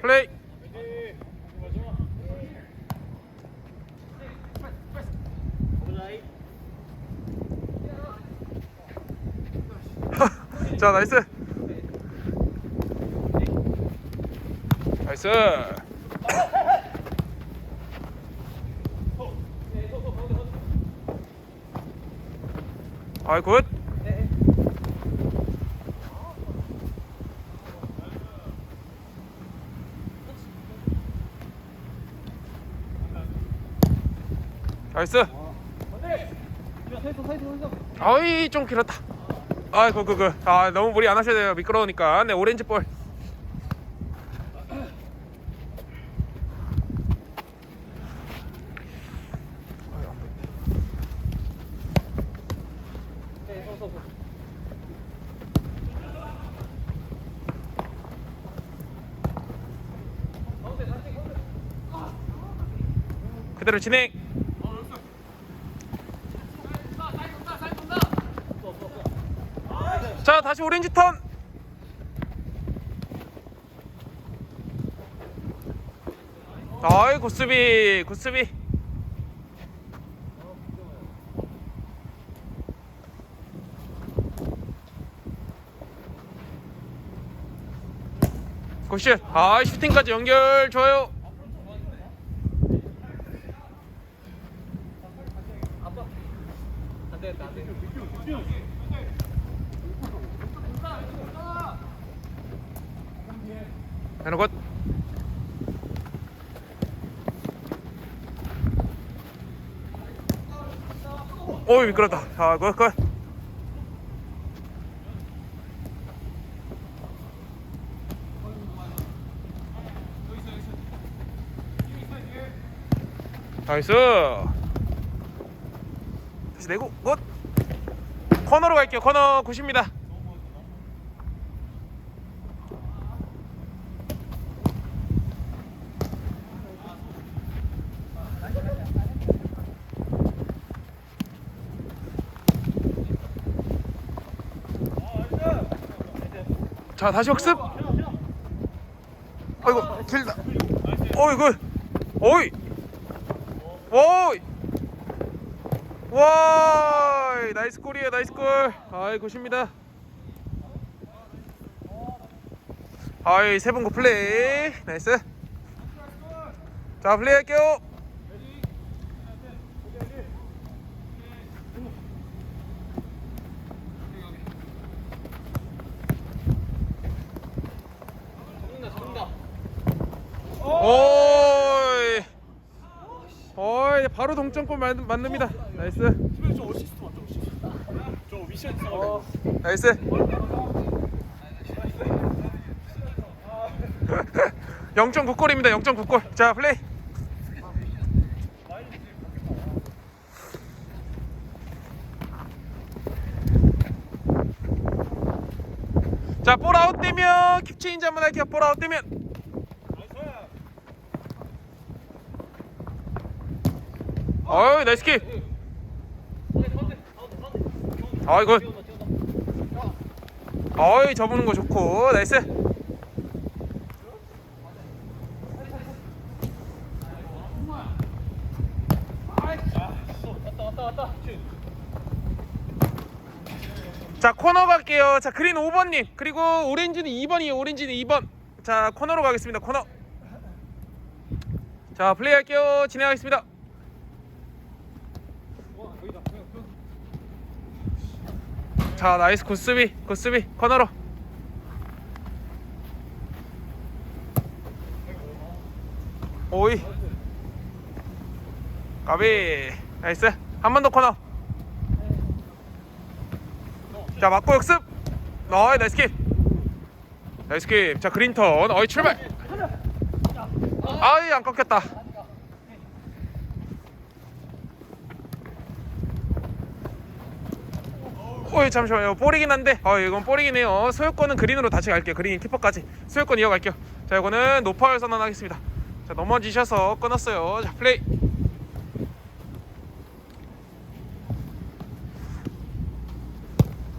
플레이. 자 나이스. 나이스. 아이 굿. 나이스. 아이 좀 길었다. 아이 그그 그. 아 너무 무리 안 하셔야 돼요. 미끄러우니까. 네 오렌지 볼. 그대로 진행. 자 다시 오렌지 턴. 아이 굿수비 굿수비. 굿슛. 아 슈팅까지 연결 좋아요. 굿. 오이 미끄럽다. 자, 굿, 굿. 나이스. 다시 내고 굿. 코너로 갈게요. 코너 90입니다. 자 다시 학습 아이고 길다. 어이구 어이. 어이. 와 나이스 골이에요 나이스 골. 아이 굿입니다. 아이 세분고 플레이. 나이스. 자 플레이 할게요 오이 어이 바로 동점골 만, 만듭니다. 나이스. 좀 어시스트 맞죠? 어시스트. 저 미션 있어. 나이스. 0.9골입니다. 0.9골. 자 플레이. 자 볼 아웃 되면 킵 체인지 한번 할게요. 볼 아웃 되면 어이 나이스 킵 아이고 어이 접는 거 좋고. 나이스. 자 코너 갈게요. 자 그린 5번님. 그리고 오렌지는 2번이에요. 오렌지는 2번. 자 코너로 가겠습니다. 코너. 자 플레이 할게요. 진행하겠습니다 자 나이스. 굿수비. 굿수비. 코너로. 오이. 까비. 나이스. 한 번 더 코너. 자 맞고 역습. 어이 나이스 킵. 나이스 킵자 그린턴. 어이 출발. 아이 안 꺾였다 어이 잠시만요. 볼이긴 한데. 어 이건 볼이긴 해요. 소유권은 그린으로 다시 갈게요. 그린 키퍼까지. 소유권 이어갈게요. 자 이거는 노파울 선언하겠습니다. 자 넘어지셔서 끊었어요. 자 플레이.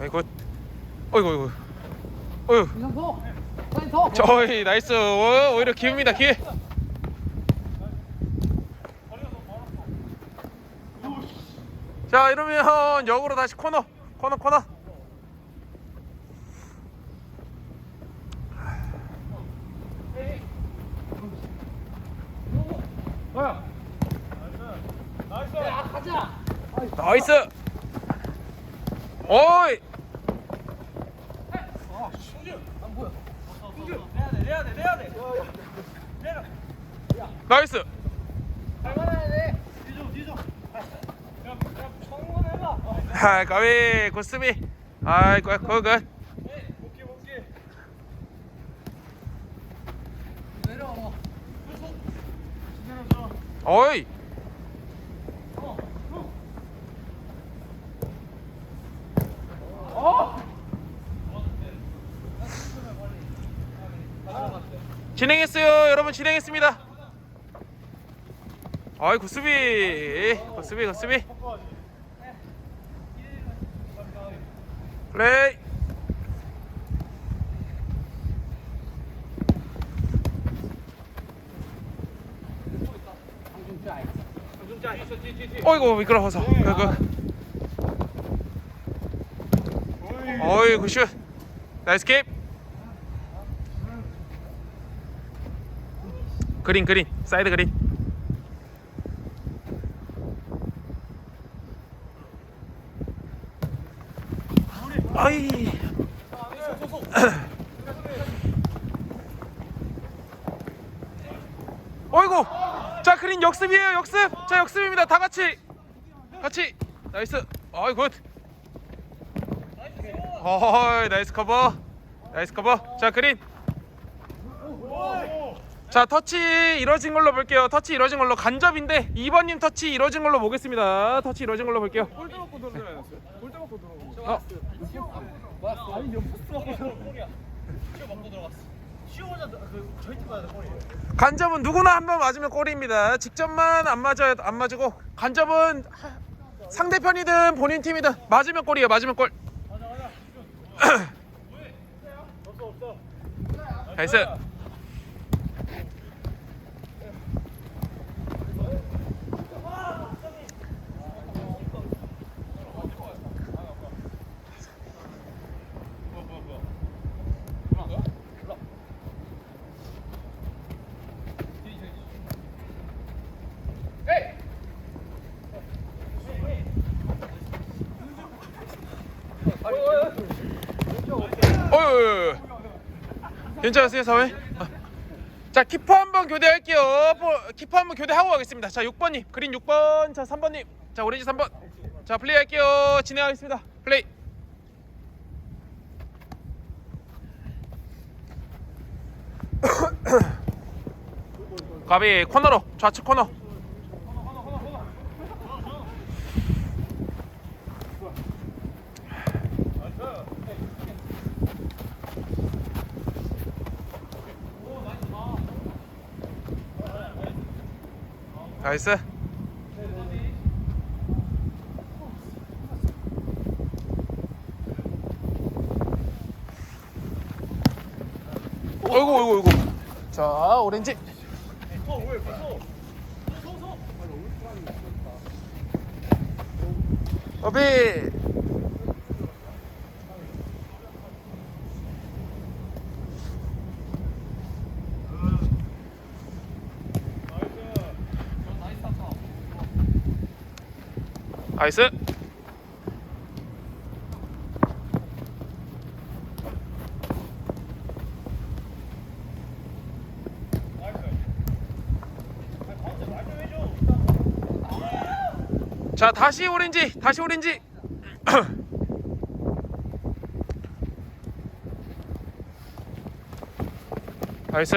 아이고 어이구 어이구. 어이구. 저이 나이스. 오, 오히려 기회입니다. 기회. 자 이러면 역으로 다시 코너 코너 코너. 나이스. 오이. 나이스 밟아야 돼. 아 가위 굿스비 아이 굿 굿굿 내려와. 어이. 진행했어요. 여러분 진행했습니다. 어이 굿수비 굿수비 굿수비 플레이! 어이구 미끄러워서. 그, 어이 굿슛 나이스 킵 그린 그린. 사이드 그린 아이. 어이구. 자 그린 역습이에요 역습. 자 역습입니다. 다 같이. 같이. 나이스. 어이 굿. 어이 나이스 커버. 나이스 커버. 자 그린 자 터치 이루어진 걸로 볼게요. 터치 이루어진 걸로 간접인데 2번님 터치 이루어진 걸로 보겠습니다. 터치 이루어진 걸로 볼게요. 골대 맞고 않았어요? 골대 맞고 들어오고. 어, 아니 연포스 맞고 들어오고. 시오 맞고 들어갔어. 그 골이에요. 간접은 누구나 한 번 맞으면 골입니다. 직접만 안 맞아요 안 맞고 간접은 하- 상대편이든 본인 팀이든 맞으면 골이에요. 맞으면 골. 없어 없어. 나이스 어유 괜찮으세요 사회? 아. 자 키퍼 한번 교대할게요. 보- 키퍼 한번 교대하고 가겠습니다. 자 6번님 그린 6번. 자 3번님. 자 오렌지 3번. 자 플레이 할게요. 진행하겠습니다. 플레이. 가비 코너로. 좌측 코너 나이스. 어이구 어이구 어이구. 자 오렌지? 어비 나이스. 자 다시 오렌지 다시 오렌지. 나이스.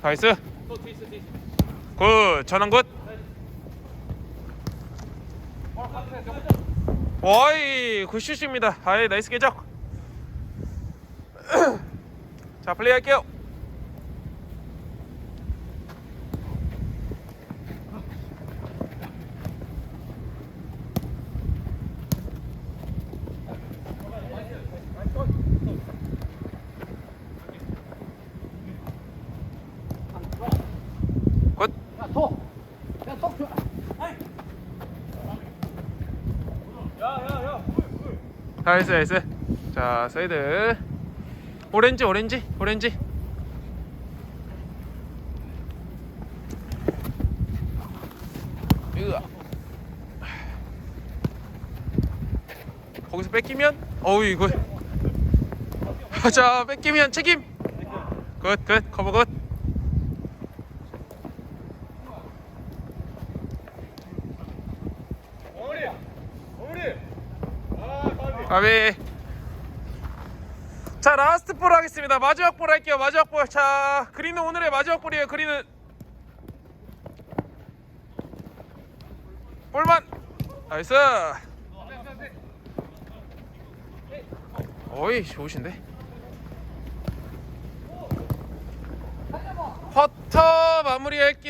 나이스. 굿. 전환 굿 어이 굿슛입니다 아이 나이스 계적 자 플레이 할게요 굿. 야, 더. 나이스 나이스. 자 사이드. 오렌지 오렌지 오렌지. 으아. 거기서 뺏기면? 어우 이거. 자 뺏기면 책임. 굿굿. 커버 굿 어머니 어머니 아 가비 가비. 자 라스트 볼 하겠습니다. 마지막 볼 할게요. 마지막 볼자 그린은 오늘의 마지막 볼이에요. 그린은. 볼만. 나이스. 어이 좋으신데? 퍼터 마무리 할게요